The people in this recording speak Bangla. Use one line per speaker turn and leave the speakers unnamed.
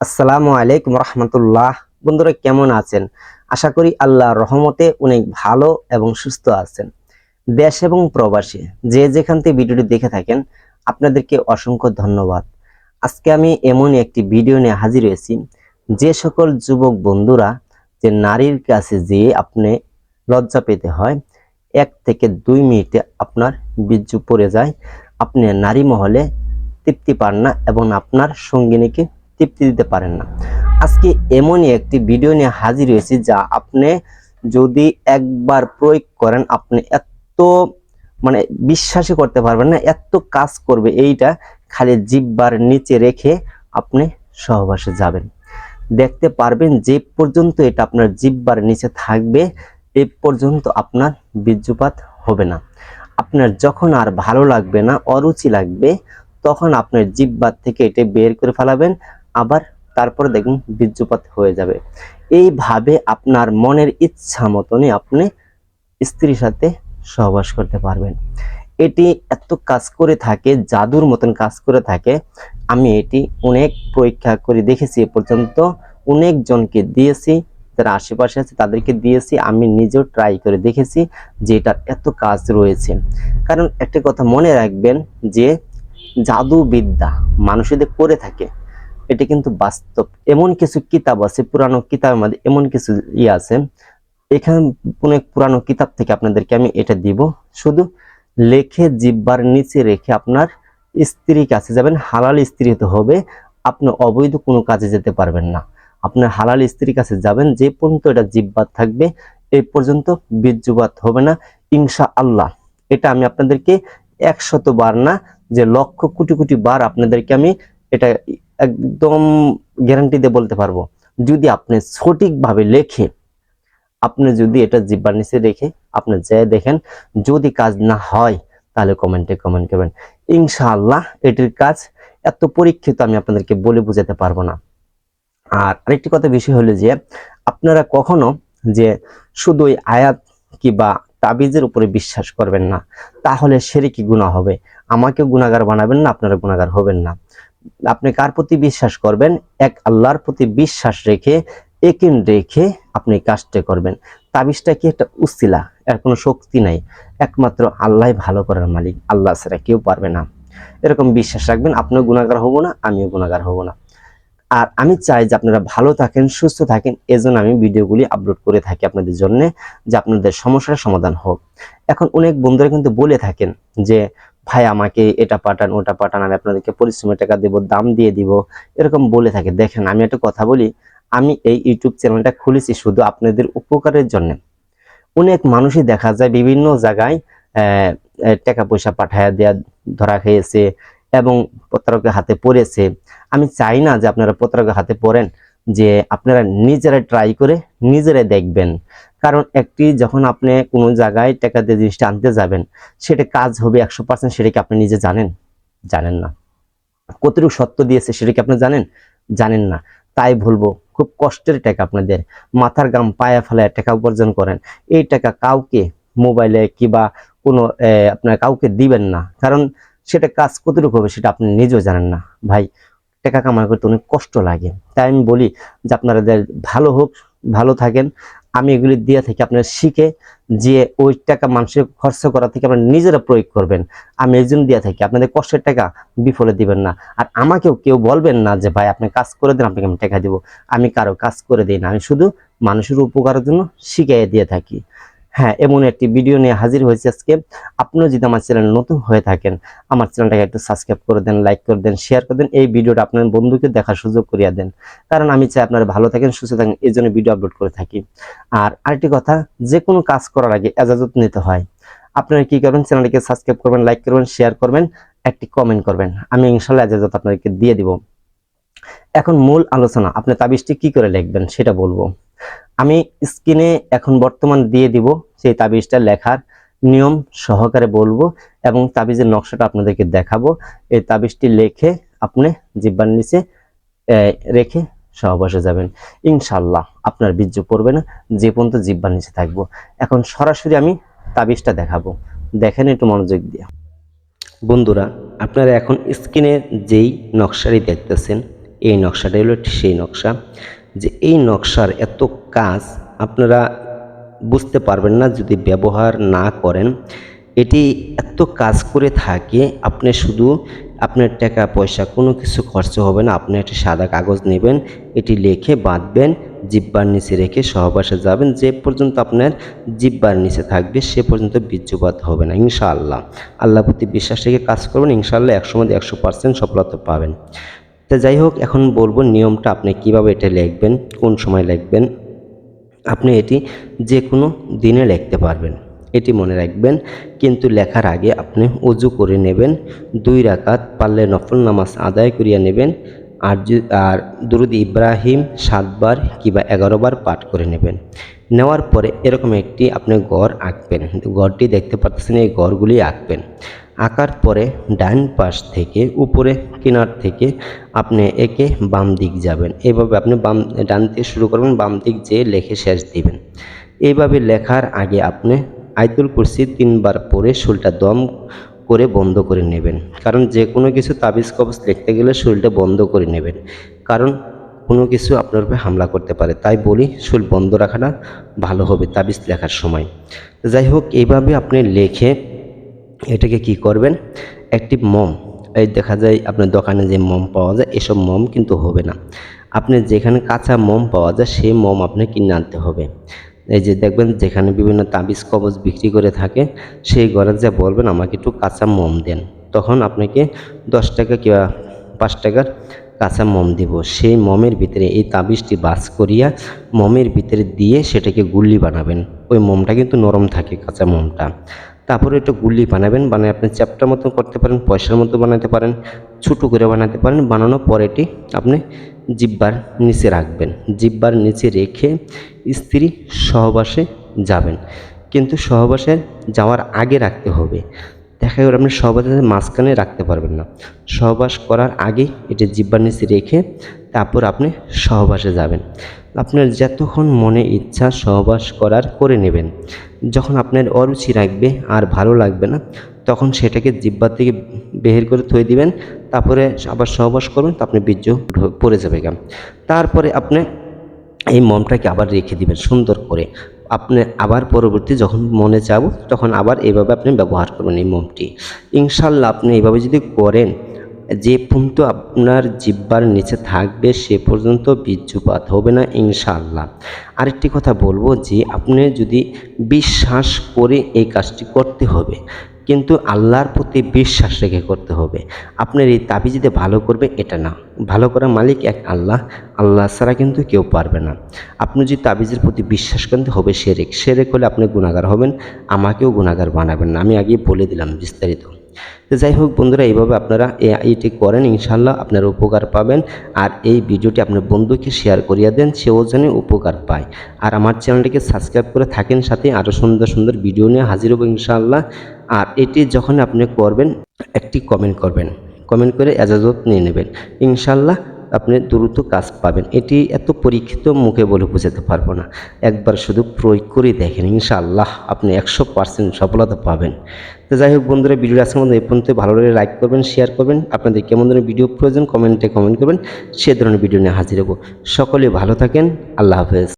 আসসালামু আলাইকুম রহমতুল্লাহ। বন্ধুরা, কেমন আছেন? আশা করি আল্লাহ রহমতে অনেক ভালো এবং সুস্থ আছেন। দেশ এবং প্রবাসী, যে যেখান থেকে ভিডিওটি দেখে থাকেন, আপনাদেরকে অসংখ্য ধন্যবাদ। আজকে আমি এমন একটি ভিডিও নিয়ে হাজির হয়েছি, যে সকল যুবক বন্ধুরা, যে নারীর কাছে যেয়ে আপনি লজ্জা পেতে হয়, এক থেকে দুই মিনিটে আপনার বীর্য পড়ে যায়, আপনি নারী মহলে তৃপ্তি পান না এবং আপনার সঙ্গিনীকে তৃপ্তি দিতে পারেন না। আজকে এমনই একটি ভিডিও নিয়ে হাজির হয়েছি যা আপনি যদি একবার প্রয়োগ করেন, আপনি এত মানে বিশ্বাসই করতে পারবেন না, এত কাজ করবে এইটা খালি জিব্বার নিচে রেখে আপনি সহবাসে যাবেন। দেখতে পারবেন যে পর্যন্ত এটা আপনার জিব্বার নিচে থাকবে, এ পর্যন্ত আপনার বীর্যপাত হবে না। আপনার যখন আর ভালো লাগবে না, অরুচি লাগবে, তখন আপনার জিব্বার থেকে এটা বের করে ফেলাবেন আবার তারপরে দেখুন বীর্যপাত হয়ে যাবে। এইভাবে আপনার মনের ইচ্ছা মতনই আপনি স্ত্রীর সাথে সহবাস করতে পারবেন। এটি এত কাজ করে থাকে, জাদুর মতন কাজ করে থাকে। আমি এটি অনেক পরীক্ষা করে দেখেছি, এ পর্যন্ত অনেক জনকে দিয়েছি, যারা আশেপাশে আছে তাদেরকে দিয়েছি, আমি নিজেও ট্রাই করে দেখেছি যে এটার এত কাজ রয়েছে। কারণ একটা কথা মনে রাখবেন যে জাদু বিদ্যা মানুষদের করে থাকে। এটা কিন্তু বাস্তব। এমন কিছু কিতাব আছে, পুরানো কিতাবের মধ্যে এমন কিছু ই আছে। এখানে অনেক পুরানো কিতাব থেকে আপনাদেরকে আমি এটা দিব। শুধু লেখে জিব্বার নিচে রেখে আপনার স্ত্রীর কাছে যাবেন, হালাল স্ত্রী হতে হবে। আপনি অবৈধ কোনো কাজে যেতে পারবেন না। আপনার হালাল স্ত্রীর কাছে যাবেন, যে পর্যন্ত এটা জিব্বার থাকবে এই পর্যন্ত বীর্যপাত হবে না ইনশা আল্লাহ এটা আমি আপনাদেরকে একশত বার না, যে লক্ষ কোটি কোটি বার আপনাদেরকে আমি এটা একদম গ্যারান্টি দিয়ে বলতে পারব, যদি আপনি সঠিকভাবে লেখে, আপনি যদি এটা জিব্বার নিচে রেখে আপনি যে দেখেন যদি কাজ না হয়, তাহলে কমেন্টে কমেন্ট করবেন। ইনশাআল্লাহ এটির কাজ এত পরীক্ষিত আমি আপনাদেরকে বলে বোঝাতে পারব না। আর আরেকটি কথা বিষয় হলো যে, আপনারা কখনো যে শুধু আয়াত কিবা তাবিজের উপরে বিশ্বাস করবেন না, তাহলে সেরেকি গুণা হবে? আমাকে গুণাগার বানাবেন না আপনারা গুণাগার হবেন না। আপনি কার প্রতি বিশ্বাস করবেন? এক আল্লাহর প্রতি বিশ্বাস রেখে, একিন রেখে আপনি কাজটা করবেন। তাবিজটা কি একটা উসিলা? এর কোনো শক্তি নাই। একমাত্র আল্লাহ ভালো করার মালিক। আল্লাহ ছাড়া কেউ পারবে না। এরকম বিশ্বাস রাখবেন, আপনিও গুণাগার হব না, আমিও গুণাগার হব না। আর আমি চাই যে আপনারা ভালো থাকেন, সুস্থ থাকেন, এজন্য আমি ভিডিওগুলি আপলোড করে থাকি আপনাদের জন্য, যে আপনাদের সমস্যার সমাধান হোক। এখন অনেক বন্ধুরা কিন্তু বলে থাকেন যে ভাই, আমাকে এটা পাঠান, ওটা পাঠান, আমি আপনাদেরকে পরিশ্রমের টাকা দেবো, দাম দিয়ে দিব, এরকম বলে থাকে। দেখেন, আমি একটা কথা বলি, আমি এই ইউটিউব চ্যানেলটা খুলেছি শুধু আপনাদের উপকারের জন্য। অনেক মানুষই দেখা যায় বিভিন্ন জায়গায় টাকা পয়সা পাঠায় দেয়া ধরা খেয়েছে এবং প্রতারকের হাতে পড়েছে। আমি চাই না যে আপনারা প্রতারকের হাতে পড়েন, যে আপনারা নিজেরাই ট্রাই করে নিজেরাই দেখবেন। কারণ একটি যখন আপনি কোনো জায়গায় টাকা দিয়ে জিনিসটা আনতে যাবেন, সেটা কাজ হবে একশো পার্সেন্ট সেটা কি আপনি নিজে জানেন? জানেন না। কতটুকু সত্য দিয়েছে সেটা কি আপনি জানেন? জানেন না। তাই বলব, খুব কষ্টের টাকা আপনাদের। মাথার গাম পায়া ফেলায় টাকা উপার্জন করেন। এই টাকা কাউকে মোবাইলে কিবা কোনো আপনার কাউকে দিবেন না। কারণ সেটা কাজ কতটুকু হবে সেটা আপনি নিজেও জানেন না। ভাই, টাকা কামাই করতে অনেক কষ্ট লাগে। তাই আমি বলি যে আপনাদের ভালো হোক, ভালো থাকেন। আমি এগুলি দিয়ে থাকি, আপনারা শিখে যে ওই টাকা মানুষের খরচ করা থেকে আপনারা নিজেরা প্রয়োগ করবেন। আমি এই জন্য দিয়ে থাকি, আপনাদের কষ্টের টাকা বিফলে দিবেন না। আর আমাকেও কেউ বলবেন না যে, ভাই, আপনি কাজ করে দেন, আপনাকে আমি টাকা দিব। আমি কারও কাজ করে দিই না, আমি শুধু মানুষের উপকারের জন্য শিখিয়ে দিয়ে থাকি। হ্যাঁ এমন একটি ভিডিও নিয়ে হাজির হয়েছে আজকে। আপনিও যদি আমার চ্যানেল নতুন হয়ে থাকেন, আমার চ্যানেলটাকে একটু সাবস্ক্রাইব করে দেন লাইক করে দেন শেয়ার করে দেন, এই ভিডিওটা আপনার বন্ধুকে দেখার সুযোগ করিয়া দেন। কারণ আমি চাই আপনারা ভালো থাকেন, সুস্থ থাকেন, এই জন্য ভিডিও আপলোড করে থাকি। আর আরেকটি কথা, যে কোনো কাজ করার আগে এজাজত নিতে হয়। আপনারা কি করবেন চ্যানেলটিকে সাবস্ক্রাইব করবেন লাইক করবেন শেয়ার করবেন, একটি কমেন্ট করবেন। আমি ইনশাল্লাহ এজাজত আপনাদেরকে দিয়ে দিব। এখন মূল আলোচনা, আপনি তাবিজটি কি করে লিখবেন সেটা বলব। আমি স্ক্রিনে এখন বর্তমান দিয়ে দিব সেই তাবিজটা লেখার নিয়ম সহকারে বলব এবং তাবিজের নকশাটা আপনাদেরকে দেখাবো। এই তাবিজটি লেখে আপনি জিব্বার নিচে রেখে সহবাসে যাবেন। ইনশাল্লাহ আপনার বীর্য পড়বে না, যে পর্যন্ত জিব্বার নিচে থাকব। এখন সরাসরি আমি তাবিজটা দেখাবো। দেখেন একটু মনোযোগ দিয়ে। বন্ধুরা, আপনারা এখন স্ক্রিনে যেই নকশাটি দেখতেছেন এই নকশাটা হলো সেই নকশা, যে এই নকশার এত কাজ আপনারা বুঝতে পারবেন না যদি ব্যবহার না করেন। এটি এত কাজ করে থাকে, আপনি শুধু আপনার টাকা, পয়সা কোনো কিছু খরচ হবে না, আপনি একটা সাদা কাগজ নেবেন, এটি লিখে বাঁধবেন, জিব্বার নিচে রেখে সহবাসে যাবেন, যে পর্যন্ত আপনার জিব্বার নিচে থাকবে, সে পর্যন্ত বীর্যপাত হবে না, ইনশাআল্লাহ। আল্লাহ প্রতি বিশ্বাস রেখে কাজ করবেন, ইনশাআল্লাহ একশো মধ্যে একশো পার্সেন্ট সফলতা পাবেন। তো যাই হোক, এখন বলব নিয়মটা আপনি কীভাবে এটা লিখবেন, কোন সময় লিখবেন। আপনি এটি যে কোনো দিনে লিখতে পারবেন। এটি মনে রাখবেন, কিন্তু লেখার আগে আপনি উজু করে নেবেন, দুই রাকাত পারলে নফল নামাজ আদায় করিয়া নেবেন, আর আর দুরুদ ইব্রাহিম সাতবার কিংবা এগারোবার পাঠ করে নেবেন। নেওয়ার পরে এরকম একটি আপনি গড় আঁকবেন। গড়টি দেখতে পাচ্ছেন এই গড়গুলি আঁকবেন। আঁকার পরে ডান পাশ থেকে উপরে কিনার থেকে আপনি একে বাম দিক যাবেন। এইভাবে আপনি বাম, ডান থেকে শুরু করবেন, বাম দিক যেয়ে লেখে শেষ দিবেন। এইভাবে লেখার আগে আপনি আয়তুল কুরসি তিনবার পরে শুলটা দম করে বন্ধ করে নেবেন। কারণ যে কোনো কিছু তাবিজ কবজ লিখতে গেলে শুলটা বন্ধ করে নেবেন। কারণ কোনো কিছু আপনার উপরে হামলা করতে পারে। তাই বলি শুল বন্ধ রাখাটা ভালো হবে তাবিজ লেখার সময়। যাই হোক এইভাবে আপনি লেখে এটাকে কি করবেন? একটি মম। এই দেখা যায় আপনার দোকানে যে মম পাওয়া যায়, এসব মম কিন্তু হবে না। আপনি যেখানে কাঁচা মম পাওয়া যায়, সেই মম আপনি কিনে আনতে হবে। এই যে দেখবেন, যেখানে বিভিন্ন তাবিজ, কবজ বিক্রি করে থাকে, সেই ঘরে যে বলবেন, আমাকে একটু কাঁচা মম দেন। তখন আপনাকে দশ টাকা কিংবা পাঁচ টাকার কাঁচা মম দিব। সেই মমের ভিতরে, এই তাবিজটি বাস করিয়া মমের ভিতরে দিয়ে সেটাকে গুল্লি বানাবেন। ওই মমটা কিন্তু নরম থাকে, কাঁচা মমটা। তারপরে একটু গুল্লি বানাবেন, বানিয়ে আপনি চ্যাপটার মতো করতে পারেন, পয়সার মতো বানাতে পারেন, ছোটো করে বানাতে পারেন। বানানোর পর এটি আপনি জিব্বার নিচে রাখবেন। জিব্বার নিচে রেখে স্ত্রী সহবাসে যাবেন। কিন্তু সহবাসে যাওয়ার আগে রাখতে হবে। দেখা গেল আপনি সহবাসের মাঝখানে রাখতে পারবেন না। সহবাস করার আগে এটি জিব্বার নিচে রেখে তারপর আপনি সহবাসে যাবেন। আপনার যতক্ষণ মনে ইচ্ছা সহবাস করার করে নেবেন। যখন আপনার অরুচি রাখবে আর ভালো লাগবে না, তখন সেটাকে জিব্বার থেকে বের করে থয়ে দিবেন, তারপরে আবার সহবাস করবেন তো আপনি বীর্য পড়ে যাবে গা। তারপরে আপনি এই মমটাকে আবার রেখে দিবেন সুন্দর করে। আপনি আবার পরবর্তী যখন মনে যাব তখন আবার এইভাবে আপনি ব্যবহার করবেন এই মমটি। ইনশাল্লাহ আপনি এইভাবে যদি করেন যে পর্যন্ত আপনার জিব্বার নিচে থাকবে, সে পর্যন্ত বীর্যপাত হবে না, ইনশাআল্লাহ। আরেকটি কথা বলব যে, আপনি যদি বিশ্বাস করে এই কাজটি করতে হবে, কিন্তু আল্লাহর প্রতি বিশ্বাস রেখে করতে হবে। আপনার এই তাবিজিতে ভালো করবে, এটা না। ভালো করার মালিক এক আল্লাহ আল্লাহ ছাড়া কিন্তু কেউ পারবে না। আপনি যদি তাবিজের প্রতি বিশ্বাস করেন তো হবে সেরেক। সেরেক হলে আপনি গুণাগার হবেন, আমাকেও গুণাগার বানাবেন না। আমি আগে বলে দিলাম বিস্তারিত। তো যাই হোক বন্ধুরা, এইভাবে আপনারা এ- এইটি করেন ইনশাল্লাহ আপনারা উপকার পাবেন। আর এই ভিডিওটি আপনার বন্ধুকে শেয়ার করিয়া দেন, সেও যেন উপকার পায়। আর আমার চ্যানেলটিকে সাবস্ক্রাইব করে থাকেন সাথে আরও সুন্দর সুন্দর ভিডিও নিয়ে হাজির হব ইনশাল্লাহ আর এটি যখন আপনি করবেন, একটি কমেন্ট করবেন। কমেন্ট করে এজাজত নিয়ে নেবেন। ইনশাল্লাহ আপনি দ্রুত কাজ পাবেন। এটি এত পরীক্ষিত মুখে বলে বোঝাতে পারব না। একবার শুধু প্রয়োগ করে দেখেন, ইনশাআল্লাহ আপনি একশো পার্সেন্ট সফলতা পাবেন। তো যাই হোক বন্ধুরা ভিডিও আসার মধ্যে এই পর্যন্ত। ভালো লাগে লাইক করবেন শেয়ার করবেন। আপনাদের কেমন ধরনের ভিডিও প্রয়োজন কমেন্টে কমেন্ট করবেন। সে ধরনের ভিডিও নিয়ে হাজির হব। সকলে ভালো থাকেন, আল্লাহ হাফেজ।